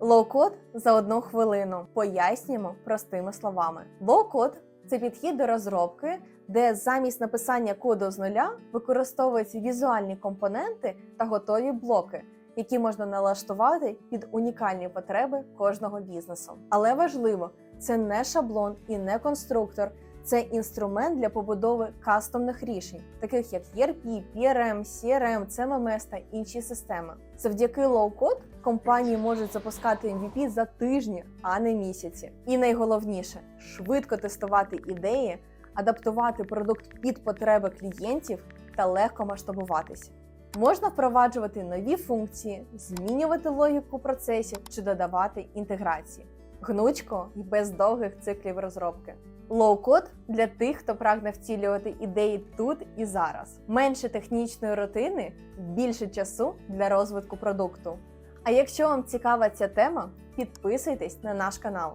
Лоу-код за одну хвилину. Пояснюємо простими словами. Лоу-код це підхід до розробки, де замість написання коду з нуля використовуються візуальні компоненти та готові блоки, які можна налаштувати під унікальні потреби кожного бізнесу. Але важливо, це не шаблон і не конструктор. Це інструмент для побудови кастомних рішень, таких як ERP, PRM, CRM, CMMS та інші системи. Завдяки лоу-код компанії можуть запускати MVP за тижні, а не місяці. І найголовніше швидко тестувати ідеї, адаптувати продукт під потреби клієнтів та легко масштабуватися. Можна впроваджувати нові функції, змінювати логіку процесів чи додавати інтеграції. Гнучко і без довгих циклів розробки. Лоу-код для тих, хто прагне втілювати ідеї тут і зараз. Менше технічної рутини, більше часу для розвитку продукту. А якщо вам цікава ця тема, підписуйтесь на наш канал.